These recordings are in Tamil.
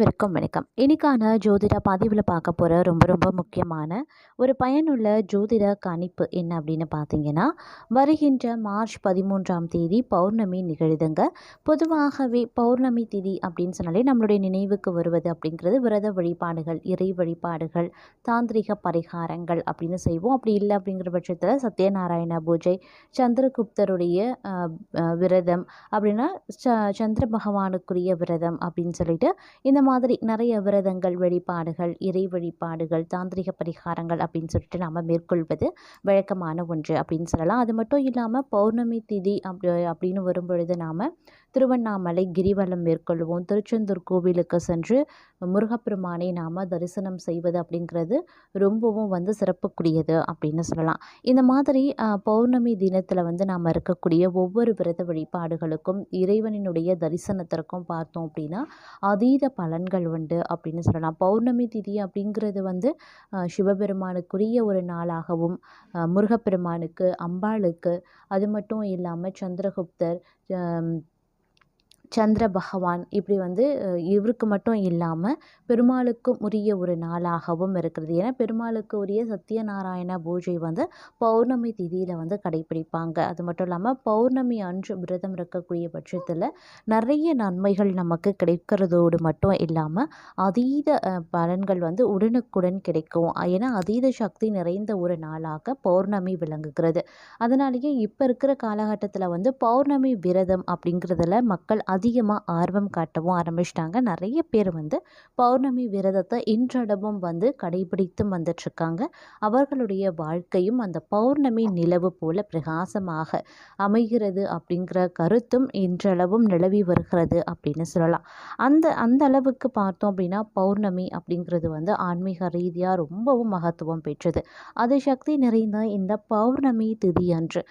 அனைவருக்கும் வணக்கம். இன்னைக்கான ஜோதிட பதிவில் பார்க்க போகிற ரொம்ப ரொம்ப முக்கியமான ஒரு பயனுள்ள ஜோதிட கணிப்பு என்ன அப்படின்னு பார்த்தீங்கன்னா வருகின்ற மார்ச் பதிமூன்றாம் தேதி பௌர்ணமி நிகழுதுங்க. பொதுவாகவே பௌர்ணமி திதி அப்படின்னு சொன்னாலே நம்மளுடைய நினைவுக்கு வருவது அப்படிங்கிறது விரத வழிபாடுகள் இறை வழிபாடுகள் தாந்திரிக பரிகாரங்கள் அப்படின்னு செய்வோம். அப்படி இல்லை அப்படிங்கிற பட்சத்தில் சத்யநாராயண பூஜை சந்திரகுப்தருடைய விரதம் அப்படின்னா ச சந்திர பகவானுக்குரிய விரதம் அப்படின்னு சொல்லிட்டு இந்த மாதிரி நிறைய விரதங்கள் வழிபாடுகள் இறை வழிபாடுகள் தாந்திரிக பரிகாரங்கள் அப்படின்னு சொல்லிட்டு நாம் மேற்கொள்வது வழக்கமான ஒன்று அப்படின்னு சொல்லலாம். அது மட்டும் இல்லாமல் பௌர்ணமி திதி அப்படி அப்படின்னு வரும்பொழுது நாம் திருவண்ணாமலை கிரிவலம் மேற்கொள்வோம். திருச்செந்தூர் கோவிலுக்கு சென்று முருகப்பெருமானை நாம் தரிசனம் செய்வது அப்படிங்கிறது ரொம்பவும் வந்து சிறப்புக்குரியது அப்படின்னு சொல்லலாம். இந்த மாதிரி பௌர்ணமி தினத்தில் வந்து நாம் இருக்கக்கூடிய ஒவ்வொரு விரத வழிபாடுகளுக்கும் இறைவனினுடைய தரிசனத்திற்கும் பார்த்தோம் அப்படின்னா அதீத பலன்கள் உண்டு அப்படின்னு சொல்லலாம். பௌர்ணமி திதி அப்படிங்கிறது வந்து சிவபெருமானுக்குரிய ஒரு நாளாகவும் முருகப்பெருமானுக்கு அம்பாளுக்கு அது மட்டும் இல்லாமல் சந்திரகுப்தர் சந்திர பகவான் இப்படி வந்து இவருக்கு மட்டும் இல்லாமல் பெருமாளுக்கும் உரிய ஒரு நாளாகவும் இருக்கிறது. ஏன்னா பெருமாளுக்கு உரிய சத்யநாராயண பூஜை வந்து பௌர்ணமி திதியில் வந்து கடைப்பிடிப்பாங்க. அது மட்டும் இல்லாமல் பௌர்ணமி அன்று விரதம் இருக்கக்கூடிய பட்சத்தில் நிறைய நன்மைகள் நமக்கு கிடைக்கிறதோடு மட்டும் இல்லாமல் அதீத பலன்கள் வந்து உடனுக்குடன் கிடைக்கும். ஏன்னா அதீத சக்தி நிறைந்த ஒரு நாளாக பௌர்ணமி விளங்குகிறது. அதனாலேயே இப்போ இருக்கிற காலகட்டத்தில் வந்து பௌர்ணமி விரதம் அப்படிங்கிறதுல மக்கள் அதிகமாக ஆர்வம் காட்டவும் ஆரம்பிச்சிட்டாங்க. நிறைய பேர் வந்து பௌர்ணமி விரதத்தை இன்றளவும் வந்து கடைபிடித்தும் வந்துட்டுருக்காங்க. அவர்களுடைய வாழ்க்கையும் அந்த பௌர்ணமி நிலவு போல பிரகாசமாக அமைகிறது அப்படிங்கிற கருத்தும் இன்றளவும் நிலவி வருகிறது அப்படின்னு சொல்லலாம். அந்த அந்த அளவுக்கு பார்த்தோம் அப்படின்னா பௌர்ணமி அப்படிங்கிறது வந்து ஆன்மீக ரீதியாக ரொம்பவும் மகத்துவம் பெற்றது. அது சக்தி நிறைந்த இந்த பௌர்ணமி திதி அன்று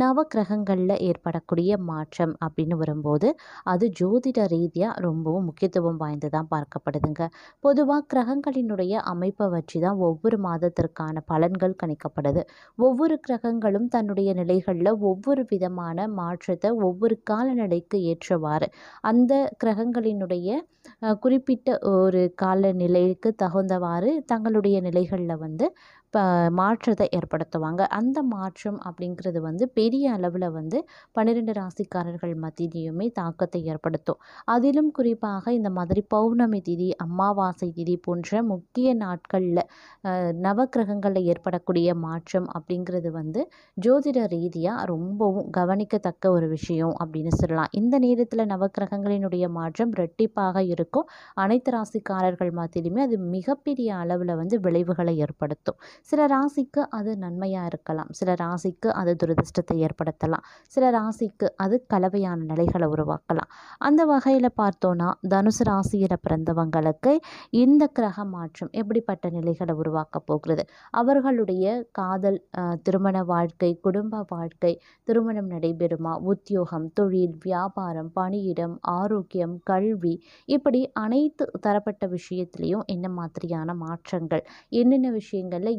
நவ கிரகங்களில் ஏற்படக்கூடிய மாற்றம் அப்படின்னு வரும்போது அது ஜோதிட ரீதியாக ரொம்பவும் முக்கியத்துவம் வாய்ந்ததாக பார்க்கப்படுதுங்க. பொதுவாக கிரகங்களினுடைய அமைப்பை வச்சு தான் ஒவ்வொரு மாதத்திற்கான பலன்கள் கணிக்கப்படுது. ஒவ்வொரு கிரகங்களும் தன்னுடைய நிலைகளில் ஒவ்வொரு விதமான மாற்றத்தை ஒவ்வொரு காலநிலைக்கு ஏற்றவாறு அந்த கிரகங்களினுடைய குறிப்பிட்ட ஒரு காலநிலைக்கு தகுந்தவாறு தங்களுடைய நிலைகளில் வந்து மாற்றத்தை ஏற்படுத்துவாங்க. அந்த மாற்றம் அப்படிங்கிறது வந்து பெரிய அளவில் வந்து பன்னிரெண்டு ராசிக்காரர்கள் மத்தியிலையுமே தாக்கத்தை ஏற்படுத்தும். அதிலும் குறிப்பாக இந்த மாதிரி பௌர்ணமி திதி அமாவாசை திதி போன்ற முக்கிய நாட்களில் நவக்கிரகங்களில் ஏற்படக்கூடிய மாற்றம் அப்படிங்கிறது வந்து ஜோதிட ரீதியாக ரொம்பவும் கவனிக்கத்தக்க ஒரு விஷயம் அப்படின்னு சொல்லலாம். இந்த நேரத்தில் நவக்கிரகங்களினுடைய மாற்றம் ரெட்டிப்பாக இருக்கும். அனைத்து ராசிக்காரர்கள் மத்தியிலுமே அது மிகப்பெரிய அளவில் வந்து விளைவுகளை ஏற்படுத்தும். சில ராசிக்கு அது நன்மையாக இருக்கலாம். சில ராசிக்கு அது துரதிர்ஷ்டத்தை ஏற்படுத்தலாம். சில ராசிக்கு அது கலவையான நிலைகளை உருவாக்கலாம். அந்த வகையில் பார்த்தோன்னா தனுசு ராசியில் பிறந்தவங்களுக்கு இந்த கிரக மாற்றம் எப்படிப்பட்ட நிலைகளை உருவாக்க போகிறது? அவர்களுடைய காதல் திருமண வாழ்க்கை குடும்ப வாழ்க்கை திருமணம் நடைபெறுமா? உத்தியோகம் தொழில் வியாபாரம் பணியிடம் ஆரோக்கியம் கல்வி இப்படி அனைத்து தரப்பட்ட விஷயத்திலையும் என்ன மாதிரியான மாற்றங்கள்? என்னென்ன விஷயங்களில்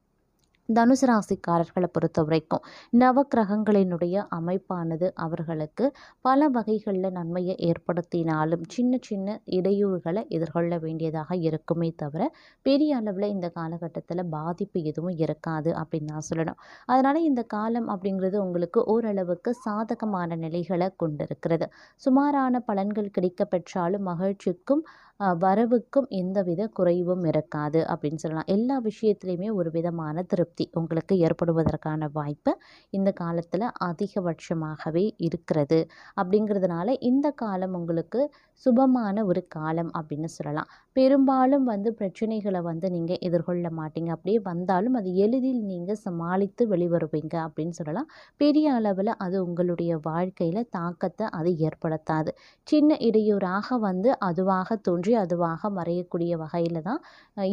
தனுசு ராசிக்காரர்களை பொறுத்த வரைக்கும் நவக்கிரகங்களினுடைய அமைப்பானது அவர்களுக்கு பல வகைகளில் நன்மையை ஏற்படுத்தினாலும் சின்ன சின்ன இடையூறுகளை எதிர்கொள்ள வேண்டியதாக இருக்குமே தவிர பெரிய அளவில் இந்த காலகட்டத்தில் பாதிப்பு எதுவும் இருக்காது அப்படின்னு நான் சொல்லணும். அதனால் இந்த காலம் அப்படிங்கிறது உங்களுக்கு ஓரளவுக்கு சாதகமான நிலைகளை கொண்டிருக்கிறது. சுமாரான பலன்கள் கிடைக்க பெற்றாலும் மகிழ்ச்சிக்கும் வரவுக்கும் எந்தவித குறைவும் இருக்காது அப்படின்னு சொல்லலாம். எல்லா விஷயத்துலையுமே ஒரு விதமான திருப்தி உங்களுக்கு ஏற்படுவதற்கான வாய்ப்பு இந்த காலத்தில் அதிகபட்சமாகவே இருக்கிறது. அப்படிங்கிறதுனால இந்த காலம் உங்களுக்கு சுபமான ஒரு காலம் அப்படின்னு சொல்லலாம். பெரும்பாலும் வந்து பிரச்சனைகளை வந்து நீங்கள் எதிர்கொள்ள மாட்டீங்க. அப்படியே வந்தாலும் அது எளிதில் நீங்கள் சமாளித்து வெளிவருவீங்க அப்படின்னு சொல்லலாம். பெரிய அளவில் அது உங்களுடைய வாழ்க்கையில் தாக்கத்தை அது ஏற்படுத்தாது. சின்ன இடையூறாக வந்து அதுவாக தோன்றி தோன்றி அதுவாக மறையக்கூடிய வகையில் தான்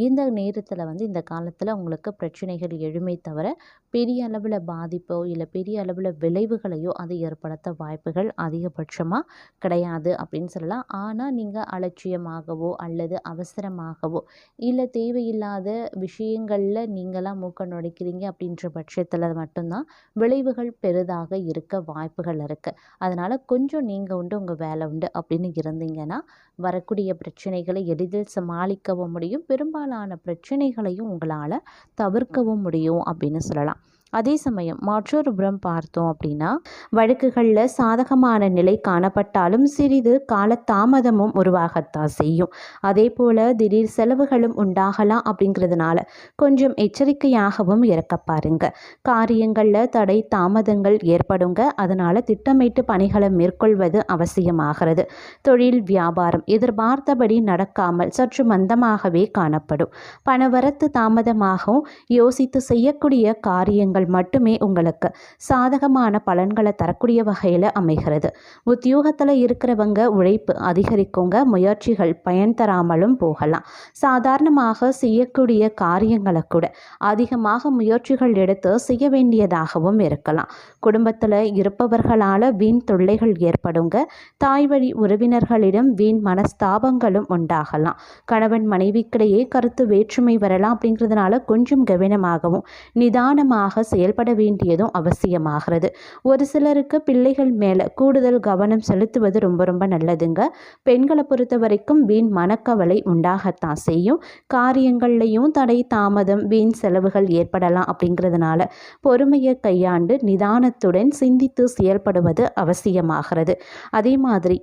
இந்த நேரத்தில் வந்து இந்த காலத்தில் உங்களுக்கு பிரச்சனைகள் எழுமே தவிர பெரிய அளவில் பாதிப்போ இல்லை பெரிய அளவில் விளைவுகளையோ அது ஏற்படுத்த வாய்ப்புகள் அதிகபட்சமாக கிடையாது அப்படின்னு சொல்லலாம். ஆனால் நீங்கள் அலட்சியமாகவோ அல்லது அவசரமாகவோ இல்லை தேவையில்லாத விஷயங்களில் நீங்களாம் மூக்க நுழைக்கிறீங்க அப்படின்ற பட்சத்தில் மட்டும்தான் விளைவுகள் பெரிதாக இருக்க வாய்ப்புகள் இருக்குது அதனால் கொஞ்சம் நீங்கள் உண்டு உங்கள் வேலை உண்டு அப்படின்னு இருந்தீங்கன்னா வரக்கூடிய பிரச்சனை பிரச்சனைகளை எளிதில் சமாளிக்கவும் முடியும். பெரும்பாலான பிரச்சனைகளையும் உங்களால் தவிர்க்கவும் முடியும் அப்படின்னு சொல்லலாம். அதே சமயம் மற்றொரு புறம் பார்த்தோம் அப்படின்னா வழக்குகளில் சாதகமான நிலை காணப்பட்டாலும் சிறிது காலதாமதமும் உருவாகத்தான் செய்யும். அதே போல் திடீர் செலவுகளும் உண்டாகலாம் அப்படிங்கிறதுனால கொஞ்சம் எச்சரிக்கையாகவும் இறக்க பாருங்க. காரியங்களில் தடை தாமதங்கள் ஏற்படுங்க. அதனால் திட்டமிட்டு பணிகளை மேற்கொள்வது அவசியமாகிறது. தொழில் வியாபாரம் எதிர்பார்த்தபடி நடக்காமல் சற்று மந்தமாகவே காணப்படும். பணவரத்து தாமதமாகவும் யோசித்து செய்யக்கூடிய காரியங்கள் மட்டுமே உங்களுக்கு சாதகமான பலன்களை தரக்கூடிய வகையில் அமைகிறது. உத்தியோகத்தில் இருக்கிறவங்க உழைப்பு அதிகரிக்குங்க முயற்சிகள் பயன் தராமலும் போகலாம். சாதாரணமாக செய்யக்கூடிய காரியங்களை கூட அதிகமாக முயற்சிகள் எடுத்து செய்ய வேண்டியதாகவும் இருக்கலாம். குடும்பத்தில் இருப்பவர்களால் வீண் தொல்லைகள் ஏற்படுங்க. தாய் வழி உறவினர்களிடம் வீண் மனஸ்தாபங்களும் உண்டாகலாம். கணவன் மனைவிக்கிடையே கருத்து வேற்றுமை வரலாம் அப்படிங்கிறதுனால கொஞ்சம் கவனமாகவும் நிதானமாக செயல்பட வேண்டியதும் அவசியமாகிறது. ஒரு சிலருக்கு பிள்ளைகள் மேலே கூடுதல் கவனம் செலுத்துவது ரொம்ப ரொம்ப நல்லதுங்க. பெண்களை பொறுத்த வரைக்கும் வீண் மனக்கவலை உண்டாகத்தான் செய்யும். காரியங்கள்லையும் தடை தாமதம் வீண் செலவுகள் ஏற்படலாம் அப்படிங்கிறதுனால பொறுமையை கையாண்டு நிதானத்துடன் சிந்தித்து செயல்படுவது அவசியமாகிறது. அதே மாதிரி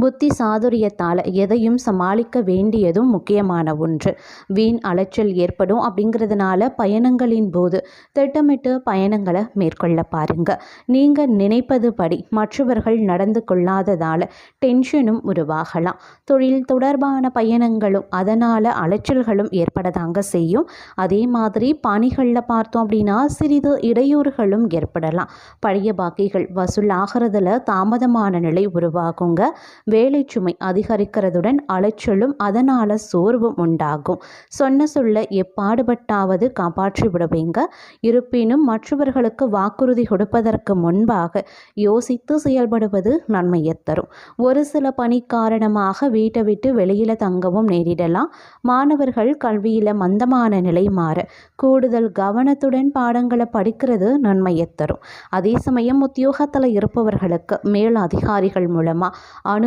புத்தி சாதுரியத்தால் எதையும் சமாளிக்க வேண்டியதும் முக்கியமான ஒன்று. வீண் அலைச்சல் ஏற்படும் அப்படிங்கிறதுனால பயணங்களின் போது திட்டமிட்டு பயணங்களை மேற்கொள்ள பாருங்க. நீங்கள் நினைப்பது படி மற்றவர்கள் நடந்து கொள்ளாததால் டென்ஷனும் உருவாகலாம். தொழில் தொடர்பான பயணங்களும் அதனால் அலைச்சல்களும் ஏற்படதாங்க செய்யும். அதே மாதிரி பணிகளில் பார்த்தோம் அப்படின்னா சிறிது இடையூறுகளும் ஏற்படலாம். பழைய பாக்கிகள் வசூல் ஆகிறதுல தாமதமான நிலை உருவாகுங்க. வேலை சுமை அதிகரிக்கிறதுடன் அலைச்சலும் அதனால் சோர்வும் உண்டாகும். சொன்ன சொல்ல எப்பாடுபட்டாவது காப்பாற்றி விடுவீங்க. இருப்பினும் மற்றவர்களுக்கு வாக்குறுதி கொடுப்பதற்கு முன்பாக யோசித்து செயல்படுவது நன்மையை தரும். ஒரு சில பணி காரணமாக வீட்டை விட்டு வெளியில் தங்கவும் நேரிடலாம். மாணவர்கள் கல்வியில் மந்தமான நிலை மாற கூடுதல் கவனத்துடன் பாடங்களை படிக்கிறது நன்மையை தரும். அதே சமயம் உத்தியோகத்தில் இருப்பவர்களுக்கு மேல் அதிகாரிகள் மூலமாக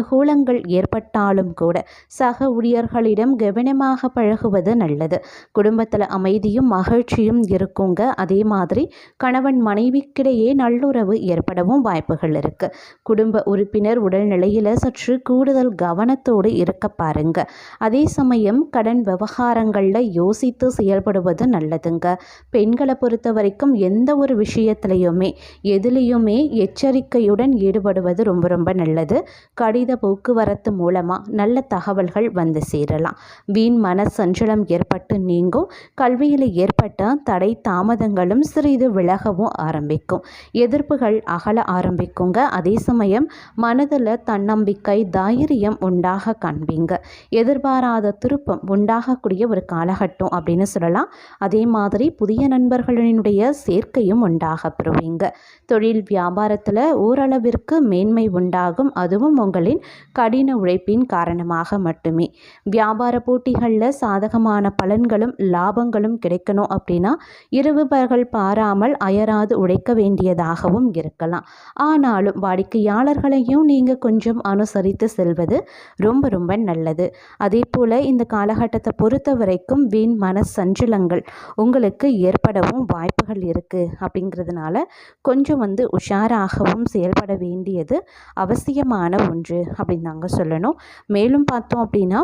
அனுகூலங்கள் ஏற்பட்டாலும் கூட சக ஊழியர்களிடம் கவனமாக பழகுவது நல்லது. குடும்பத்தில் அமைதியும் மகிழ்ச்சியும் இருக்குங்க. அதே மாதிரி கணவன் மனைவிக்கிடையே நல்லுறவு ஏற்படவும் வாய்ப்புகள் இருக்கு. குடும்ப உறுப்பினர் உடல்நிலையில் சற்று கூடுதல் கவனத்தோடு இருக்க பாருங்க. அதே சமயம் கடன் விவகாரங்களில் யோசித்து செயல்படுவது நல்லதுங்க. பெண்களை பொறுத்த வரைக்கும் எந்த ஒரு விஷயத்திலையுமே எதுலேயுமே எச்சரிக்கையுடன் ஈடுபடுவது ரொம்ப ரொம்ப நல்லது. கடித போக்குவரத்து மூலமாக நல்ல தகவல்கள் வந்து சேரலாம். வீண் மன சஞ்சலம் ஏற்பட்டு நீங்கும். கல்வியில் ஏற்பட்ட தடை தாமதங்களும் சிறிது விலகவும் ஆரம்பிக்கும். எதிர்ப்புகள் அகல ஆரம்பிக்குங்க. அதே சமயம் மனதில் தன்னம்பிக்கை தைரியம் உண்டாக காண்பீங்க. எதிர்பாராத திருப்பம் உண்டாகக்கூடிய ஒரு காலகட்டம் அப்படின்னு சொல்லலாம். அதே மாதிரி புதிய நண்பர்களினுடைய சேர்க்கையும் உண்டாக பெறுவீங்க. தொழில் வியாபாரத்தில் ஓரளவிற்கு மேன்மை உண்டாகும். அதுவும் உங்களின் கடின உழைப்பின் காரணமாக மட்டுமே. வியாபார போட்டிகளில் சாதகமான பலன்களும் லாபங்களும் கிடைக்கணும் அப்படின்னா இரவு பகல் பாராமல் அயராது உழைக்க வேண்டியதாகவும் இருக்கலாம். ஆனாலும் வாடிக்கையாளர்களையும் நீங்கள் கொஞ்சம் அனுசரித்து செல்வது ரொம்ப ரொம்ப நல்லது. அதே போல் இந்த காலகட்டத்தை பொறுத்த வரைக்கும் வீண் மன சஞ்சலங்கள் உங்களுக்கு ஏற்படவும் வாய்ப்புகள் இருக்குது அப்படிங்கிறதுனால கொஞ்சம் வந்து உஷாராகவும் செயல்பட வேண்டியது அவசியமான ஒன்று. அப்படின்னு நாங்கள் சொல்லணும். மேலும் பார்த்தோம் அப்படின்னா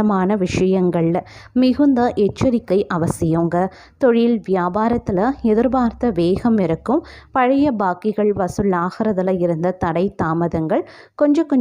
சம்பந்தமான விஷயங்களில் மிகுந்த எச்சரிக்கை அவசியங்க. தொழில் வியாபாரத்தில் எதிர்பார்த்த வேகம் இருக்கும். பழைய பாக்கிகள் வசூலாகிறதுல இருந்த தடை தாமதங்கள் கொஞ்சம் கொஞ்சம்